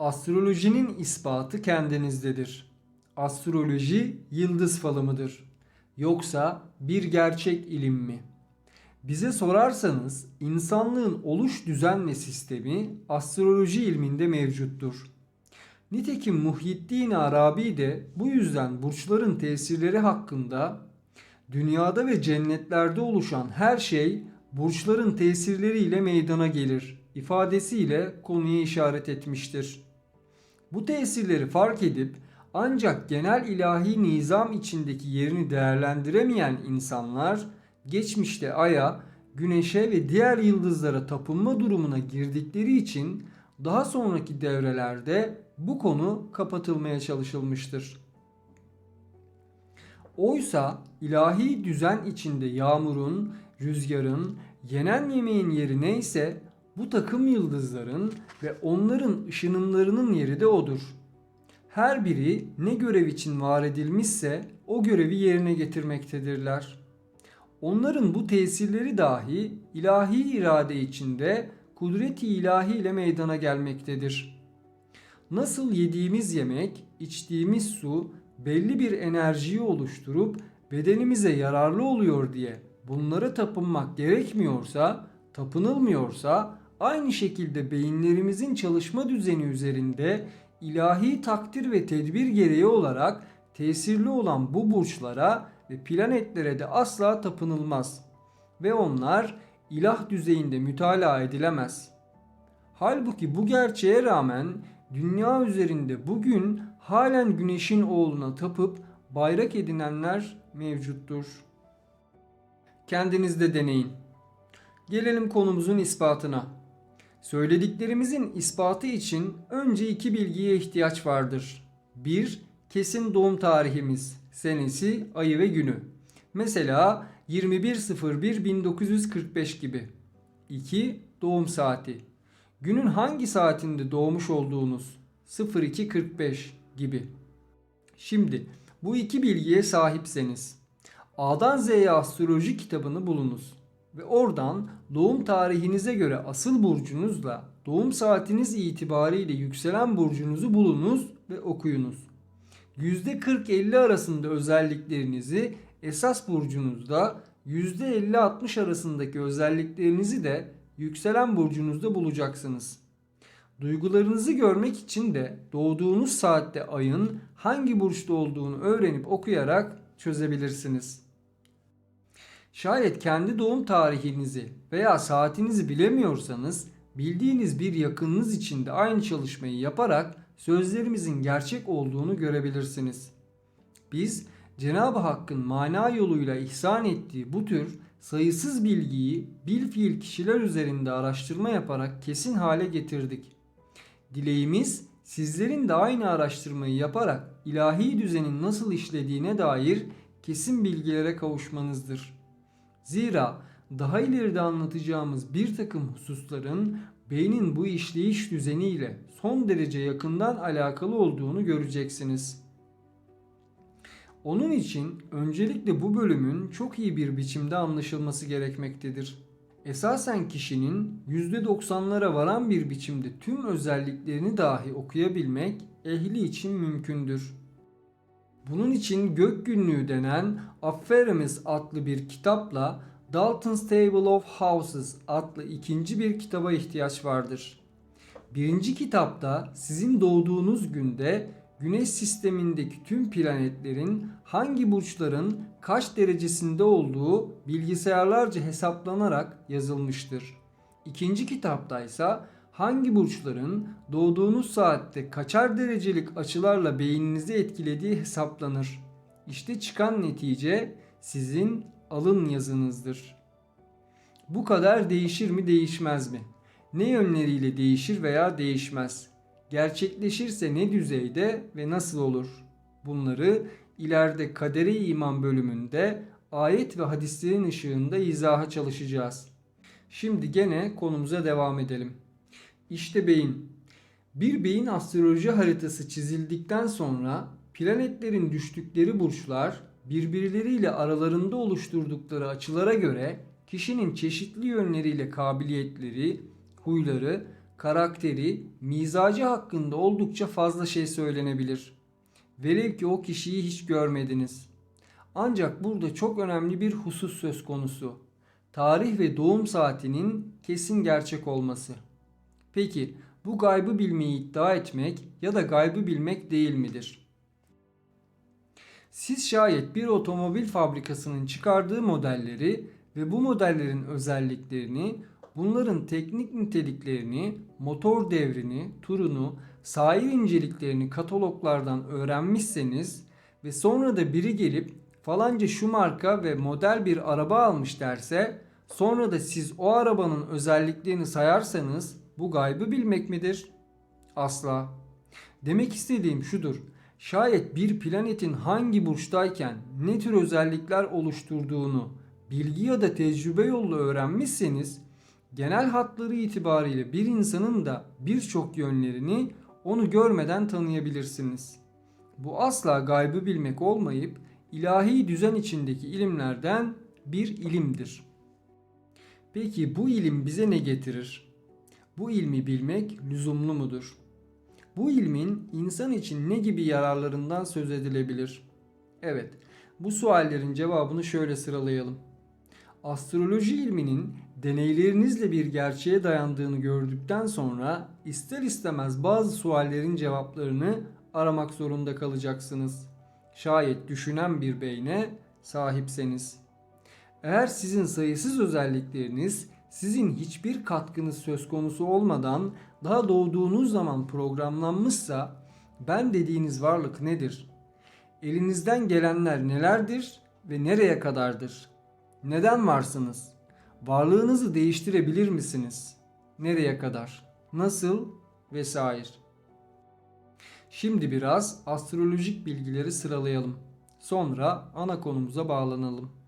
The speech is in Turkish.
Astrolojinin ispatı kendinizdedir. Astroloji yıldız falı mıdır? Yoksa bir gerçek ilim mi? Bize sorarsanız insanlığın oluş düzen ve sistemi astroloji ilminde mevcuttur. Nitekim Muhyiddin Arabi de bu yüzden burçların tesirleri hakkında dünyada ve cennetlerde oluşan her şey burçların tesirleriyle meydana gelir ifadesiyle konuya işaret etmiştir. Bu tesirleri fark edip ancak genel ilahi nizam içindeki yerini değerlendiremeyen insanlar geçmişte aya, güneşe ve diğer yıldızlara tapınma durumuna girdikleri için daha sonraki devrelerde bu konu kapatılmaya çalışılmıştır. Oysa ilahi düzen içinde yağmurun, rüzgarın, yenen yemeğin yeri neyse bu takım yıldızların ve onların ışınımlarının yeri de odur. Her biri ne görev için var edilmişse o görevi yerine getirmektedirler. Onların bu tesirleri dahi ilahi irade içinde kudreti ilahi ile meydana gelmektedir. Nasıl yediğimiz yemek, içtiğimiz su belli bir enerjiyi oluşturup bedenimize yararlı oluyor diye bunlara tapınmak gerekmiyorsa, tapınılmıyorsa aynı şekilde beyinlerimizin çalışma düzeni üzerinde ilahi takdir ve tedbir gereği olarak tesirli olan bu burçlara ve planetlere de asla tapınılmaz ve onlar ilah düzeyinde mütalaa edilemez. Halbuki bu gerçeğe rağmen dünya üzerinde bugün halen güneşin oğluna tapıp bayrak edinenler mevcuttur. Kendinizde deneyin. Gelelim konumuzun ispatına. Söylediklerimizin ispatı için önce iki bilgiye ihtiyaç vardır. 1. Kesin doğum tarihimiz, senesi, ayı ve günü. Mesela 21.01.1945 gibi. 2. Doğum saati. Günün hangi saatinde doğmuş olduğunuz 02.45 gibi. Şimdi bu iki bilgiye sahipseniz A'dan Z'ye astroloji kitabını bulunuz ve oradan doğum tarihinize göre asıl burcunuzla doğum saatiniz itibariyle yükselen burcunuzu bulunuz ve okuyunuz. %40-50 arasında özelliklerinizi esas burcunuzda %50-60 arasındaki özelliklerinizi de yükselen burcunuzda bulacaksınız. Duygularınızı görmek için de doğduğunuz saatte ayın hangi burçta olduğunu öğrenip okuyarak çözebilirsiniz. Şayet kendi doğum tarihinizi veya saatinizi bilemiyorsanız bildiğiniz bir yakınınız için de aynı çalışmayı yaparak sözlerimizin gerçek olduğunu görebilirsiniz. Biz Cenab-ı Hakk'ın mana yoluyla ihsan ettiği bu tür sayısız bilgiyi bil fiil kişiler üzerinde araştırma yaparak kesin hale getirdik. Dileğimiz sizlerin de aynı araştırmayı yaparak ilahi düzenin nasıl işlediğine dair kesin bilgilere kavuşmanızdır. Zira daha ileride anlatacağımız bir takım hususların beynin bu işleyiş düzeniyle son derece yakından alakalı olduğunu göreceksiniz. Onun için öncelikle bu bölümün çok iyi bir biçimde anlaşılması gerekmektedir. Esasen kişinin %90'lara varan bir biçimde tüm özelliklerini dahi okuyabilmek ehli için mümkündür. Bunun için Gök Günlüğü denen Afferimiz adlı bir kitapla Dalton's Table of Houses adlı ikinci bir kitaba ihtiyaç vardır. Birinci kitapta sizin doğduğunuz günde Güneş sistemindeki tüm planetlerin hangi burçların kaç derecesinde olduğu bilgisayarlarca hesaplanarak yazılmıştır. İkinci kitapta ise hangi burçların doğduğunuz saatte kaçar derecelik açılarla beyninizi etkilediği hesaplanır. İşte çıkan netice sizin alın yazınızdır. Bu kadar değişir mi değişmez mi? Ne yönleriyle değişir veya değişmez? Gerçekleşirse ne düzeyde ve nasıl olur? Bunları ileride kaderi iman bölümünde ayet ve hadislerin ışığında izaha çalışacağız. Şimdi gene konumuza devam edelim. İşte beyin. Bir beyin astroloji haritası çizildikten sonra planetlerin düştükleri burçlar birbirleriyle aralarında oluşturdukları açılara göre kişinin çeşitli yönleriyle kabiliyetleri, huyları, karakteri, mizacı hakkında oldukça fazla şey söylenebilir. Velev ki o kişiyi hiç görmediniz. Ancak burada çok önemli bir husus söz konusu. Tarih ve doğum saatinin kesin gerçek olması. Peki bu gaybı bilmeyi iddia etmek ya da gaybı bilmek değil midir? Siz şayet bir otomobil fabrikasının çıkardığı modelleri ve bu modellerin özelliklerini, bunların teknik niteliklerini, motor devrini, turunu, sair inceliklerini kataloglardan öğrenmişseniz ve sonra da biri gelip falanca şu marka ve model bir araba almış derse, sonra da siz o arabanın özelliklerini sayarsanız bu gaybı bilmek midir? Asla. Demek istediğim şudur. Şayet bir planetin hangi burçtayken ne tür özellikler oluşturduğunu bilgi ya da tecrübe yoluyla öğrenmişseniz genel hatları itibariyle bir insanın da birçok yönlerini onu görmeden tanıyabilirsiniz. Bu asla gaybı bilmek olmayıp ilahi düzen içindeki ilimlerden bir ilimdir. Peki bu ilim bize ne getirir? Bu ilmi bilmek lüzumlu mudur? Bu ilmin insan için ne gibi yararlarından söz edilebilir? Evet, bu suallerin cevabını şöyle sıralayalım. Astroloji ilminin deneylerinizle bir gerçeğe dayandığını gördükten sonra ister istemez bazı suallerin cevaplarını aramak zorunda kalacaksınız. Şayet düşünen bir beyne sahipseniz. Eğer sizin sayısız özellikleriniz sizin hiçbir katkınız söz konusu olmadan daha doğduğunuz zaman programlanmışsa ben dediğiniz varlık nedir? Elinizden gelenler nelerdir ve nereye kadardır? Neden varsınız? Varlığınızı değiştirebilir misiniz? Nereye kadar? Nasıl? Vesaire. Şimdi biraz astrolojik bilgileri sıralayalım. Sonra ana konumuza bağlanalım.